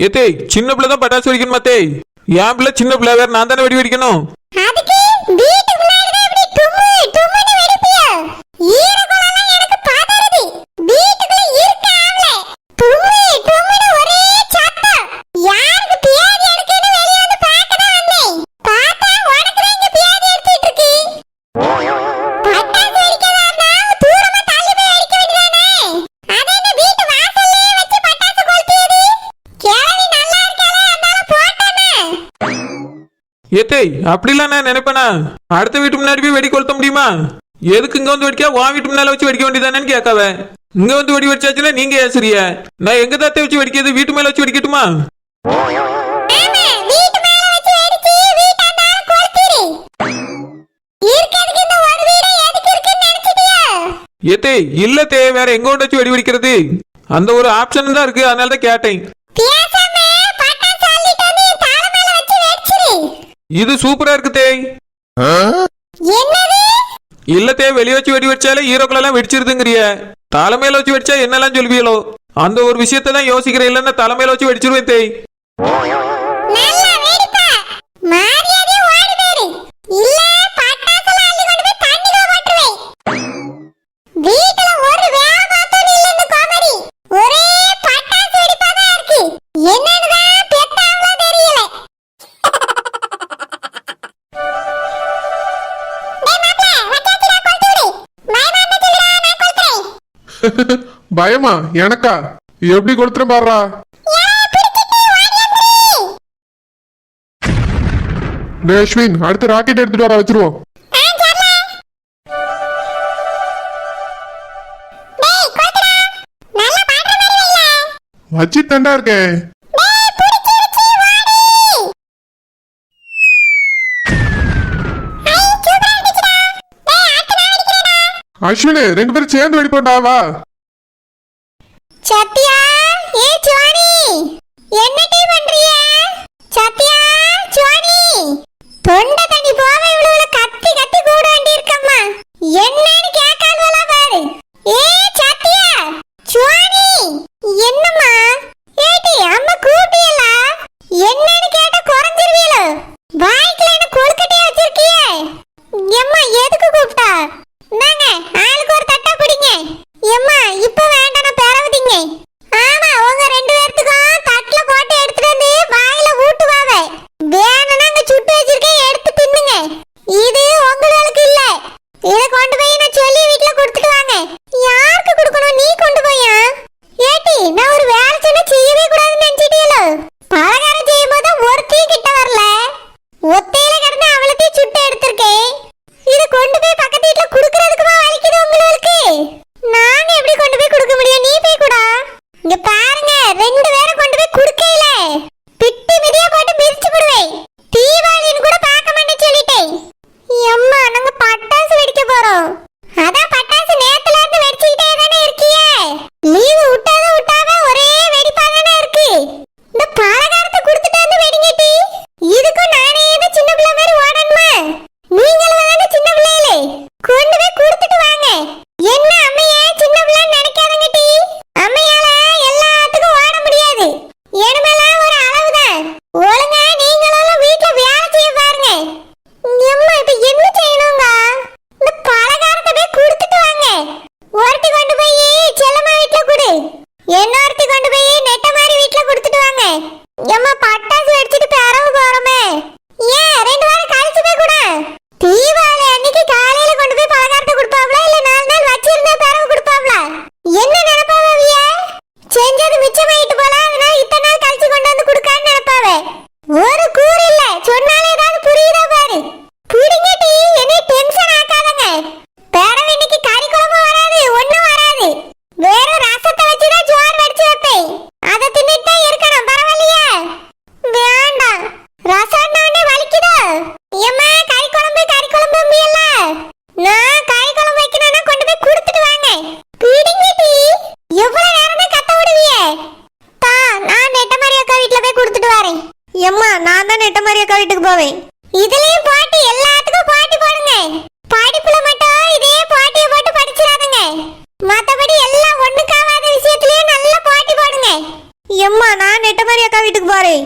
ஏத்தே சின்ன பிள்ளை தான் பட்டாசு வெடிக்கணுமா தே என் பிள்ளை சின்ன பிள்ளை வேற நான் தானே வெடி வெடிக்கணும்? ஏத்தே அப்படிலாம் நான் நினைப்பேனா? அடுத்த வீட்டு முன்னாடி போய் வெடி கொளுத்த முடியுமா? எதுக்கு இங்க வந்து வெடிக்கா உன் வீட்டு முன்னால வச்சு வெடிக்க வேண்டியதானேன்னு கேட்காவ இங்க வந்து வெடி வெடிச்சாச்சுன்னா நீங்க ஏசுறிய நான் எங்க தாத்தே வச்சு வெடிக்கிறது? வீட்டு மேல வச்சு வெடிக்கட்டுமா? ஏத்தே இல்லத்தே வேற எங்க வச்சு வெடி வெடிக்கிறது? அந்த ஒரு ஆப்ஷன் தான் இருக்கு. அதனால தான் கேட்டேன் இது சூப்பரா இருக்கு தேய். இல்ல தே வெளிய வச்சு வெடி வச்சாலே ஹீரோக்கள் எல்லாம் வெடிச்சிருதுங்கிறிய. தலைமையில வச்சு வெடிச்சா என்னெல்லாம் சொல்வீங்களோ அந்த ஒரு விஷயத்தை தான் யோசிக்கிறேன் இல்லன்னா தலைமையில வச்சு வெடிச்சிருவேன் தேய். பயமா? எனக்கா? எப்படி கொடுத்துரு பாடுறா அஸ்வின் அடுத்து ராக்கெட் எடுத்துட்டு வர வச்சிருவோம். வச்சு தண்டா இருக்கேன். அஸ்வினி ரெண்டு பேரும் சேர்ந்து வெடிப்போம்டா வா. சத்யா ஏ சுவாணி என்ன டீ சத்யா சுவாணி தொண்டை தண்ணி போக இவ்வளவு எம்மா நான் தான் நெட்ட மாதிரி அக்கா வீட்டுக்கு போவேன். இதுலயும் பாட்டு எல்லாத்துக்கும் பாட்டு பாடுங்க. படிப்புல மட்டும் இதே பாட்டிய போட்டு படிச்சிடாதுங்க. மத்தபடி எல்லாம் ஒண்ணுக்காவாத விஷயத்திலயும் நல்ல பாட்டி பாடுங்க. எம்மா நான் நெட்ட மாதிரி அக்கா வீட்டுக்கு போறேன்?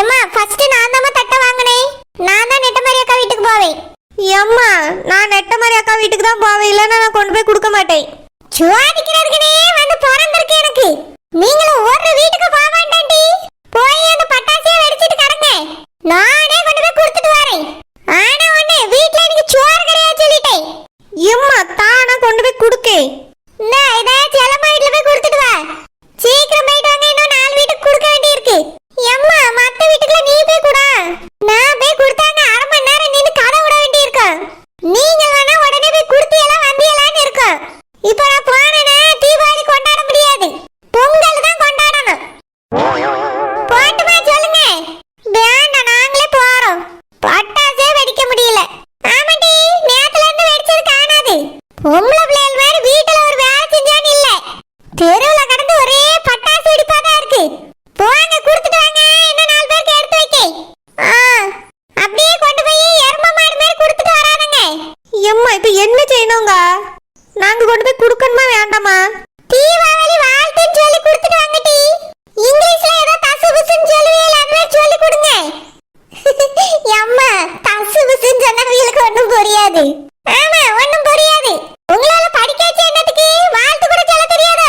எம்மா ஃபர்ஸ்ட் நான் தான் தட்டை வாங்கினேன். நான் தான் நெட்ட மாதிரி அக்கா வீட்டுக்கு போவேன். எம்மா நான் நெட்ட மாதிரி அக்கா வீட்டுக்கு தான் போவேன். இல்லைன்னா நான் கொண்டு போய் கொடுக்க மாட்டேன். சுவாதிக்கிறதுக்குனே வந்து பிறந்திருக்கு எனக்கு. நீங்களும் ஒரு வீட்டுக்கு போக வேண்டாம்டி போய் அந்த பட்டாசியை வெடிச்சு கடங்க நானே கொண்டு போய் கொடுத்துட்டு வரேன் ஆனா ஒண்ணு வீட்ல எனக்கு சோறு கிடையாது சொல்லிட்டேன் ஏம்மா தானா கொண்டு போய் கொடுக்கே இந்த இதை செல்லம்மா வீட்ல போய் கொடுத்துட்டு வா சீக்கிரம் போயிட்டு வாங்க இன்னும் நாலு வீட்டுக்கு கொடுக்க வேண்டியிருக்கு எம்மா மத்த வீட்டுக்குள்ள நீ போய் கூட நான் போய் கொடுத்தாங்க அரை மணி நேரம் நின்று கதை விட வேண்டியிருக்கும் நீங்க வேணா உடனே போய் கொடுத்தியெல்லாம் வந்தியலான்னு இருக்கும் இப்போ நான் போனேன்னா தீபாவளி கொண்டாட முடியாது பொங்கல் தான் கொண்டாடணும் போட்டுமா சொல்லுங்க வேண்டாம் நாங்களே போறோம் பட்டாசே வெடிக்க முடியல ஆமாண்டி நேத்துல இருந்து வெடிச்சது காணாது பொம்பளை பிள்ளைகள் மாதிரி வீட்டுல ஒரு வேலை செஞ்சான்னு இல்ல தெருவுல கடந்து ஒரே பட்டாசு வெடிப்பா தான் இருக்கு போங்க கொடுத்துட்டு வாங்க இன்னும் நாலு பேருக்கு எடுத்து வைக்க ஆ, அப்படியே கொண்டு போய் எரும மாடு மாதிரி கொடுத்துட்டு வரானுங்க ஏம்மா இப்போ என்ன செய்யணுங்க நாங்க கொண்டு போய் கொடுக்கணுமா வேண்டாமா தீபாவளி வாழ்த்துன்னு சொல்லி கொடுத்துட்டு வாங்க டி இங்கிலீஷ்ல ஏதோ தசு புசுன்னு சொல்லுவீல அதுவே சொல்லி கொடுங்க அம்மா தசு புசுன்னு சொன்னா வீலுக்கு ஒண்ணும் புரியாது ஆமா ஒண்ணும் புரியாது. உங்களால படிக்க வச்ச என்னத்துக்கு? வாழ்த்து கூட சொல்ல தெரியாது.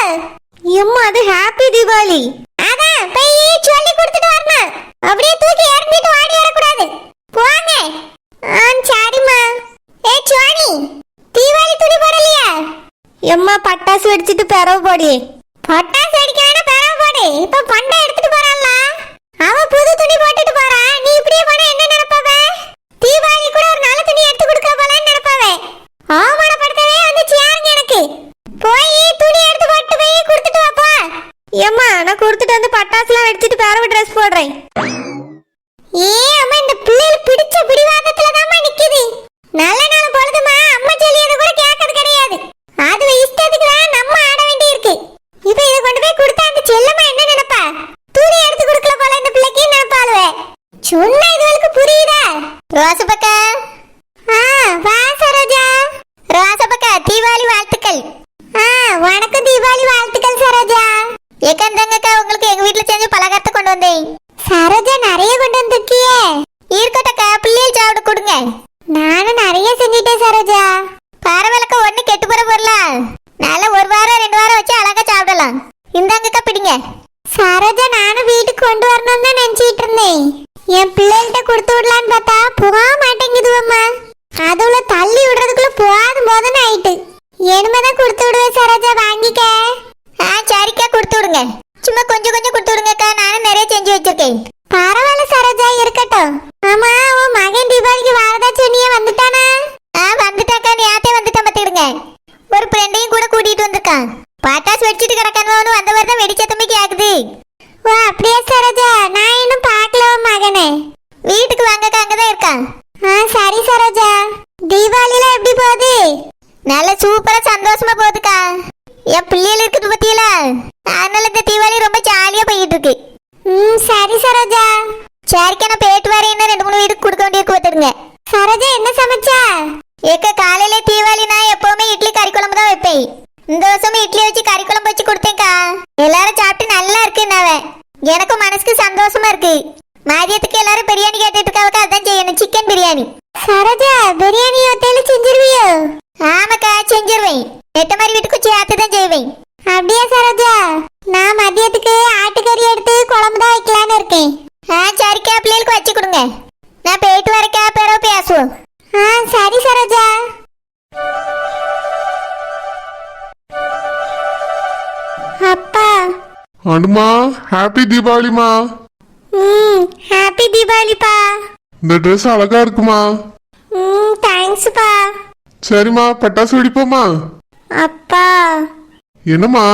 எம்மா அது ஹாப்பி தீபாவளி. அதான் போய் சொல்லி கொடுத்துட்டு வரணும். அப்படியே தூக்கி இறங்கிட்டு ஓடி வரக்கூடாது. போங்க. ஆ சரிம்மா. ஏ சுவாணி தீபாவளி துணி போடலையா? எம்மா பட்டாசு வெடிச்சிட்டு பிறவு போடி பட்டாசு அடிக்க வேணா பரவ போடு இப்ப பண்டை எடுத்துட்டு போறான்ல அவன் புது துணி போட்டுட்டு போறான் நீ இப்படியே போனா என்ன நினைப்பாவ தீபாவளி கூட ஒரு நல்ல துணி எடுத்து கொடுக்க போலான்னு நினைப்பாவ அவமானப்படுத்தவே வந்துச்சு யாருங்க எனக்கு போய் துணி எடுத்து போட்டு போய் கொடுத்துட்டு வாப்பா ஏம்மா நான் கொடுத்துட்டு வந்து பட்டாசுலாம் வெடிச்சிட்டு பிறவு ட்ரெஸ் போடுறேன் ஏ அம்மா இந்த பிள்ளைகள் பிடிச்ச பிடிவாதத்துல தாம்மா நிக்குது நல்ல நாள் பொழுதுமா அம்மா சொல்லியது கூட கேட்கறது கிடையாது அது இஷ்டத்துக்கு தான் நம்ம ஆட வேண்டி இருக்கு இப்ப இதை கொண்டு போய் கொடுத்தா அந்த செல்லம்மா என்ன நினைப்பா துணி எடுத்து கொடுக்கல போல இந்த பிள்ளைக்கு நினைப்பாளுவே சொன்னா இதுகளுக்கு புரியுதா ரோசப்பக்கா ஆ வா சரோஜா ரோசப்பக்கா தீபாவளி வாழ்த்துக்கள் ஆ வணக்கம் தீபாவளி வாழ்த்துக்கள் சரோஜா ஏக்கந்தங்கக்கா உங்களுக்கு எங்க வீட்ல செஞ்ச பலகாரத்தை கொண்டு வந்தேன் சரோஜா நிறைய கொண்டு வந்திருக்கியே இருக்கட்டக்கா பிள்ளைகள் சாப்பிட கொடுங்க நானும் நிறைய செஞ்சிட்டேன் சரோஜா பரவாயில்லக்கா ஒண்ணு கெட்டு போற பொருளா நல்ல ஒரு வாரம் ரெண்டு வாரம் வச்சு அழகா சாப்பிடலாம் இந்தாங்கக்கா பிடிங்க சரோஜா நானும் வீட்டுக்கு கொண்டு வரணும்னு தான் நினைச்சிட்டு இருந்தேன் என் பிள்ளைகிட்ட கொடுத்து விடலான்னு பார்த்தா போக மாட்டேங்குது அம்மா அதுல தள்ளி விடுறதுக்குள்ள போதும் போதும்னு ஆயிட்டு இனிமேதான் கொடுத்து விடுவேன் சரோஜா வாங்கிக்க ஆ சரிக்கா கொடுத்து விடுங்க சும்மா கொஞ்சம் கொஞ்சம் கொடுத்து விடுங்கக்கா நானும் நிறைய செஞ்சு வச்சிருக்கேன் பரவாயில்ல சரோஜா இருக்கட்டும் ஆமா உன் மகன் தீபாவளிக்கு வாரதா சொன்னியே வந்துட்டானா ஆ வந்துட்டாக்கா நேத்தே வந்துட்டான் பார்த்துக்கிடுங்க ஒரு ஃப்ரெண்டையும் கூட கூட்டிட்டு வந்திருக்கான் பட்டாசு வெடிச்சிட்டு கிடக்கானு வந்த தான் வெடிச்ச தம்பி கேக்குது ஓ அப்படியே சரோஜா நான் இன்னும் பார்க்கல உன் மகனே வீட்டுக்கு வாங்கக்கா அங்கதான் இருக்கான் ஆ சரி சரோஜா தீபாவளிலாம் எப்படி போகுது நல்ல சூப்பரா சந்தோஷமா போகுதுக்கா என் பிள்ளைகள் இருக்குது பத்தியில அதனால இந்த தீபாவளி ரொம்ப ஜாலியா போயிட்டு இருக்கு. ம் சரி சரோஜா. சரிக்கான நான் போயிட்டு இன்னும் ரெண்டு மூணு வீட்டுக்கு கொடுக்க வேண்டிய கொடுத்துருங்க சரோஜா என்ன சமைச்சா? ஏக்க காலையில தீபாவளி நான் எப்பவுமே இட்லி கறி குழம்பு தான் வைப்பேன். இந்த வருஷமும் இட்லி வச்சு கறி குழம்பு வச்சு கொடுத்தேன்க்கா. எல்லாரும் சாப்பிட்டு நல்லா இருக்குன்னாவே எனக்கும் மனசுக்கு சந்தோஷமா இருக்கு. மதியத்துக்கு எல்லாரும் பிரியாணி கேட்டுட்டு இருக்காவுக்கு அதான் செய்யணும். சிக்கன் பிரியாணி. சரோஜா பிரியாணி ஹோட்டல்ல செஞ்சிருவியோ? ஆமாக்கா செஞ்சிருவேன். எட்ட மாதிரி வீட்டுக்கு சேர்த்து தான் செய்வேன். அப்படியா சரோஜா? நான் மதியத்துக்கு ஆட்டுக்கறி எடுத்து குழம்பு தான் வைக்கலான்னு இருக்கேன். ஆ சரிக்கா பிள்ளைகளுக்கு வச்சு கொடுங்க. நான் போயிட்டு வரக்கா பிறகு பேசுவோம். ஆ சரி சரோஜா. அப்பா. அனுமா ஹாப்பி தீபாவளிமா ம் ஹாப்பி தீபாவளிப்பா. இந்த ட்ரெஸ் அழகா இருக்குமா? ம் தேங்க்ஸ்ப்பா சரிம்மா பட்டாசு வெடிப்போமா? அப்பா. என்னம்மா?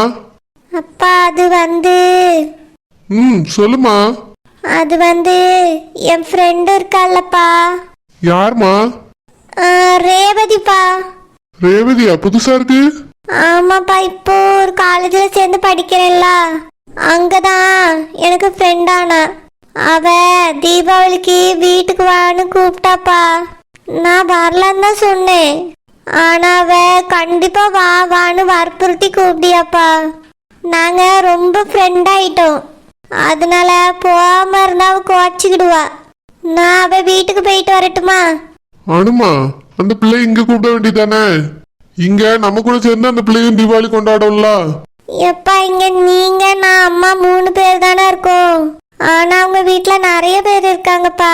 அப்பா அது வந்து ம் சொல்லுமா அது வந்து என் ஃப்ரெண்டு இருக்கால்லப்பா யாரும்மா? ஆ, ரேவதிப்பா. ரேவதியா? புதுசா இருக்கு? ஆமாப்பா இப்போ ஒரு காலேஜில் சேர்ந்து படிக்கிறேன்ல. அங்கதான் எனக்கு ஃப்ரெண்டானா அவ தீபாவளிக்கு வீட்டுக்கு வான்னு கூப்பிட்டாப்பா. நான் வரலன்னு தான் சொன்னேன். ஆனா அவ கண்டிப்பா வா வான்னு வற்புறுத்தி கூப்பிட்டியாப்பா நாங்க ரொம்ப ஃப்ரெண்ட் ஆயிட்டோம். அதனால போகாம இருந்தா அவ நான் அவ வீட்டுக்கு போயிட்டு வரட்டுமா? அனுமா அந்த பிள்ளை இங்க கூப்பிட வேண்டியதானே? இங்க நம்ம கூட சேர்ந்து அந்த பிள்ளையும் தீபாவளி கொண்டாடும்ல. எப்பா இங்க நீங்க நான் அம்மா மூணு பேர் தானே இருக்கோம். ஆனா அவங்க வீட்ல நிறைய பேர் இருக்காங்கப்பா.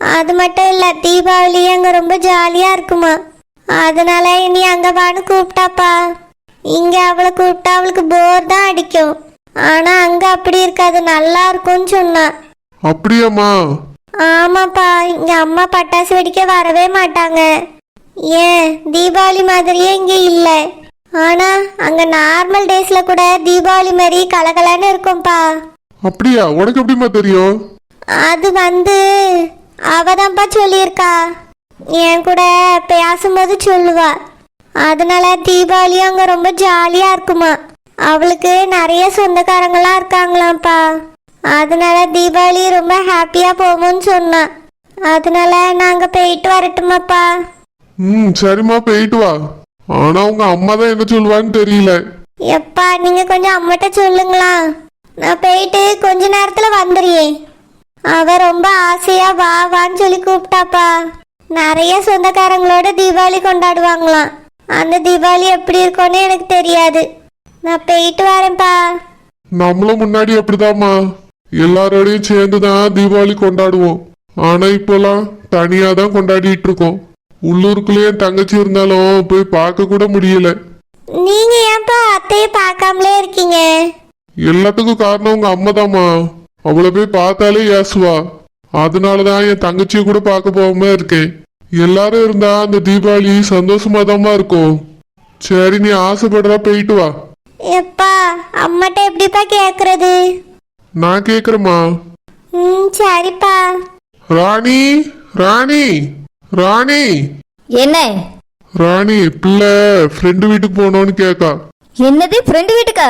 அது மட்டும் இல்ல தீபாவளி அங்க ரொம்ப ஜாலியா இருக்குமா? அதனால இனி அங்க வான்னு கூப்பிட்டாப்பா. இங்க அவளை கூப்பிட்டா அவளுக்கு போர் தான் அடிக்கும். ஆனா அங்க அப்படி இருக்காது நல்லா இருக்கும்னு சொன்னா. அப்படியாம்மா? ஆமாப்பா இங்க அம்மா பட்டாசு வெடிக்க வரவே மாட்டாங்க. ஏன்? தீபாவளி மாதிரியே இங்க இல்ல. ஆனா அங்க நார்மல் டேஸ்ல கூட தீபாவளி மாதிரி கலகலன்னு இருக்கும்பா. அப்படியா? உனக்கு எப்படிம்மா தெரியும்? அது வந்து அவதான்ப்பா சொல்லியிருக்கா. என் கூட பேசும்போது சொல்லுவா. அதனால தீபாவளி அங்க ரொம்ப ஜாலியா இருக்குமா. அவளுக்கு நிறைய சொந்தக்காரங்களாம் இருக்காங்களாம்ப்பா. அதனால தீபாவளி ரொம்ப ஹாப்பியா போகும்னு சொன்னா. அதனால நாங்க போயிட்டு வரட்டுமாப்பா. ம் சரிம்மா போயிட்டு வா. ஆனா உங்க அம்மா தான் என்ன சொல்லுவான்னு தெரியல. எப்பா நீங்க கொஞ்சம் அம்மாட்ட சொல்லுங்களா நான் போயிட்டு கொஞ்ச நேரத்துல வந்துடுறேன் அவ ரொம்ப ஆசையா வா வான்னு சொல்லி கூப்பிட்டாப்பா. நிறைய சொந்தக்காரங்களோட தீபாவளி கொண்டாடுவாங்களாம். அந்த தீபாவளி எப்படி இருக்கும்னு எனக்கு தெரியாது. நான் போயிட்டு வரேன்ப்பா. நம்மளும் முன்னாடி அப்படிதாம்மா. எல்லாரோடையும் சேர்ந்து தான் தீபாவளி கொண்டாடுவோம். ஆனா இப்போலாம் தனியா தான் கொண்டாடிட்டு இருக்கோம் உள்ளூருக்குள்ளேயே தங்கச்சி இருந்தாலும் போய் பார்க்க கூட முடியல. நீங்க ஏன்ப்பா அத்தையை பார்க்காமலே இருக்கீங்க? எல்லாத்துக்கும் காரணம் உங்க அம்மா தாம்மா அவளை போய் பார்த்தாலே ஏசுவா. அதனாலதான் என் தங்கச்சியை கூட பார்க்க போகாம இருக்கேன். எல்லாரும் இருந்தா அந்த தீபாவளி சந்தோஷமா இருக்கும். சரி நீ ஆசைப்படுறா போயிட்டு வா. எப்பா அம்மாட்ட எப்படிப்பா கேக்குறது? நான் கேக்குறேம்மா. ம் சரிப்பா. ராணி ராணி ராணி. என்ன? ராணி பிள்ளை ஃப்ரெண்டு வீட்டுக்கு போகணும்னு கேக்கா. என்னது ஃப்ரெண்டு வீட்டுக்கா?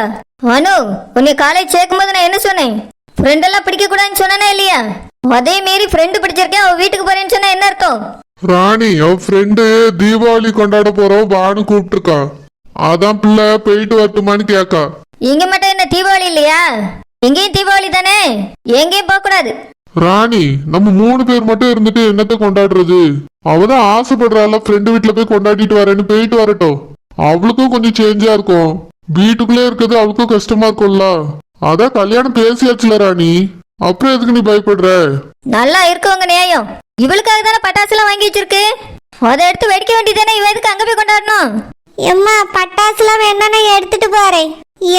அனு உன்னை காலேஜ் சேர்க்கும்போது நான் என்ன சொன்னேன்? ஃப்ரெண்ட் எல்லாம் பிடிக்க கூடாதுன்னு சொன்னேனா இல்லையா? அதே மீறி ஃப்ரெண்டு பிடிச்சிருக்கேன் அவ வீட்டுக்கு போறேன்னு சொன்னா என்ன அர்த்தம்? ராணி அவ ஃப்ரெண்டு தீபாவளி கொண்டாட போறோம் வான்னு கூப்பிட்டுருக்கான். அதான் பிள்ளை போயிட்டு வரட்டுமான்னு கேக்கா. இங்க மட்டும் என்ன தீபாவளி இல்லையா? எங்கேயும் தீபாவளி தானே? எங்கேயும் போக கூடாது. ராணி நம்ம மூணு பேர் மட்டும் இருந்துட்டு என்னத்த கொண்டாடுறது? அவதான் ஆசைப்படுறாள் ஃப்ரெண்டு வீட்டுல போய் கொண்டாடிட்டு வரேன்னு போயிட்டு வரட்டும். அவளுக்கும் கொஞ்சம் சேஞ்சா இருக்கும். வீட்டுக்குள்ளே இருக்கிறது அவளுக்கும் கஷ்டமா இருக்கும்ல. அதான் கல்யாணம் பேசியாச்சுல ராணி. அப்புறம் எதுக்கு நீ பயப்படுற? நல்லா இருக்கவங்க நியாயம். இவளுக்காக தானே பட்டாசுலாம் வாங்கி வச்சிருக்கு? அதை எடுத்து வெடிக்க வேண்டியதானே இவ எதுக்கு அங்க போய் கொண்டாடணும்? எம்மா பட்டாசுலாம் வேணா நான் எடுத்துட்டு போறேன்.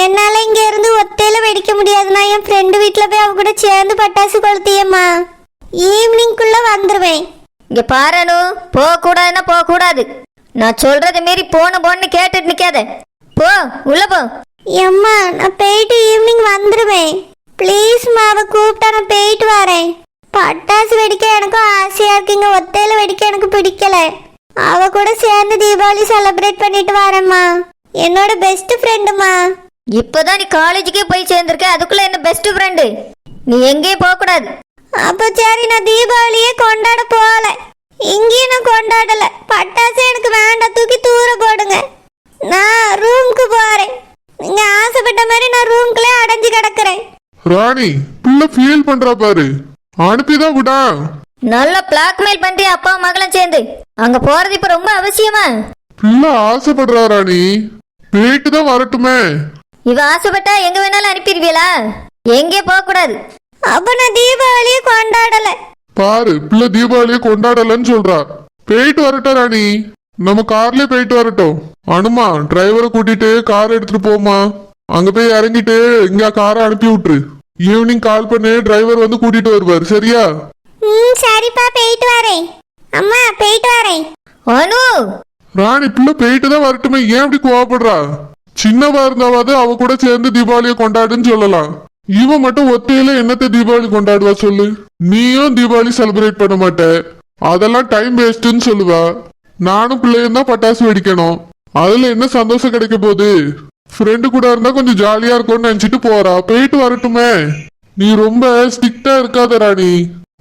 என்னால இங்க இருந்து ஒத்தையில வெடிக்க முடியாது நான் என் ஃப்ரெண்டு வீட்ல போய் அவ கூட சேர்ந்து பட்டாசு கொளுத்தியம்மா. ஈவினிங்குள்ள வந்துருவேன். இங்க பாரனு போக கூடாதுன்னா போக கூடாது நான் சொல்றதை மீறி போன போன்னு கேட்டுட்டு நிக்காத. போ உள்ள போ. எம்மா நான் போயிட்டு ஈவினிங் வந்துருவேன் ப்ளீஸ்மா அவ கூப்பிட்டா நான் போயிட்டு வரேன் பட்டாசு வெடிக்க எனக்கும் இருக்குங்க ஒத்தையில வெடிக்க எனக்கு பிடிக்கல. அவ கூட சேர்ந்து தீபாவளி செலிப்ரேட் பண்ணிட்டு வரேம்மா. என்னோட பெஸ்ட் ஃப்ரெண்டுமா இப்பதான் நீ காலேஜுக்கே போய் சேர்ந்திருக்க. அதுக்குள்ள என்ன பெஸ்ட் ஃப்ரெண்டு நீ எங்கேயும் போக கூடாது அப்போ சரி நான் தீபாவளியே கொண்டாட போகல. இங்கேயும் நான் கொண்டாடல. பட்டாசு எனக்கு வேண்டாம். தூக்கி தூர போடுங்க. நான் ரூமுக்கு போறேன். நீங்க ஆசைப்பட்ட மாதிரி நான் ரூம்குள்ளே அடைஞ்சு கிடக்குறேன். ராணி பிள்ளை ஃபீல் பண்றா பாரு. அனுப்பிதான் விடா. நல்லா பிளாக்மெயில் பண்றிய அப்பா மகளும் சேர்ந்து? அங்க போறது இப்ப ரொம்ப அவசியமா? பிள்ளை ஆசைப்படுறா ராணி. போயிட்டு தான் வரட்டுமே. இவ ஆசைப்பட்டா எங்க வேணாலும் அனுப்பிடுவீங்களா எங்கே போக கூடாது அப்போ நான் தீபாவளியே கொண்டாடல. பாரு பிள்ளை தீபாவளியை கொண்டாடலன்னு சொல்றா. போயிட்டு வரட்டும் ராணி. நம்ம கார்லயே போயிட்டு வரட்டும். அனுமா டிரைவரை கூட்டிட்டு கார் எடுத்துட்டு போமா அங்க போய் இறங்கிட்டு இங்க காரை அனுப்பி விட்டுரு. ஈவினிங் கால் பண்ணி டிரைவர் வந்து கூட்டிட்டு வருவார் சரியா? ம் சரிப்பா போயிட்டு வரேன். அம்மா போயிட்டு வரேன். அனு! ராணி பிள்ளை போயிட்டு தான் வரட்டுமே. ஏன் இப்படி கோவப்படுறா? சின்னவா இருந்தாவது அவ கூட சேர்ந்து தீபாவளியை கொண்டாடுன்னு சொல்லலாம். இவன் மட்டும் ஒத்தையில என்னத்த தீபாவளி கொண்டாடுவா சொல்லு? நீயும் தீபாவளி செலிப்ரேட் பண்ண மாட்ட. அதெல்லாம் டைம் வேஸ்ட்னு சொல்லுவா. நானும் பிள்ளையும் தான் பட்டாசு வெடிக்கணும். அதுல என்ன சந்தோஷம் கிடைக்க போகுது? ஃப்ரெண்டு கூட இருந்தா கொஞ்சம் ஜாலியா இருக்கும்னு நினைச்சிட்டு போறா. போயிட்டு வரட்டுமே. நீ ரொம்ப ஸ்ட்ரிக்டா இருக்காத ராணி.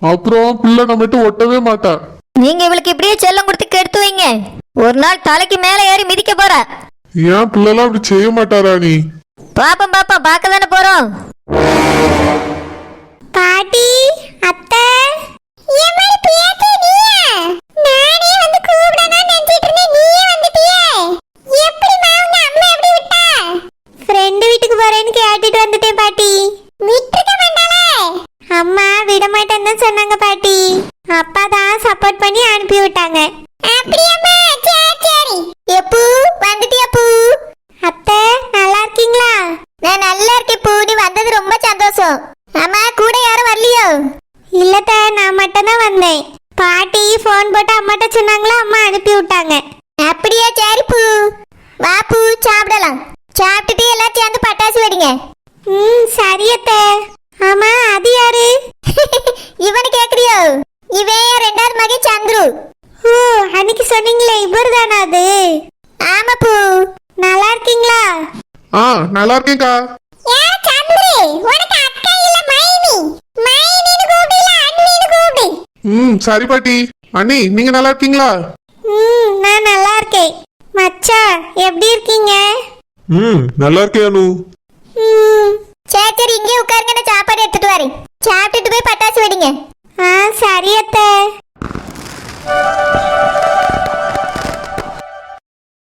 அப்புறம் பிள்ளை நம்மகிட்ட ஒட்டவே மாட்டா நீங்க இவளுக்கு இப்படியே செல்லம் கொடுத்து கெடுத்து வைங்க. ஒரு நாள் தலைக்கு மேல ஏறி மிதிக்க போற. ஏன் பிள்ளைலாம் அப்படி செய்ய மாட்டாரா நீ? பாப்போம் பாப்போம் பார்க்க தானே போறோம். பாட்டி அத்தை Привет! அது ஆமா பூ. நல்லா இருக்கீங்களா? ஆ நல்லா இருக்கேன்க்கா. ஏ சந்திரு உனக்கு அக்கா இல்ல மைனி. மைனின்னு கூப்பிடல அண்ணின்னு கூப்பிடு. ம் சரி பாட்டி. அண்ணி நீங்க நல்லா இருக்கீங்களா? ம் நான் நல்லா இருக்கேன். மச்சான் எப்படி இருக்கீங்க? ம் நல்லா இருக்கே அனு. ம் சரி சரி இங்கே உட்காருங்க நான் சாப்பாடு எடுத்துட்டு வரேன். சாப்பிட்டுட்டு போய் பட்டாசு வெடிங்க. ஆ சரி அத்தை.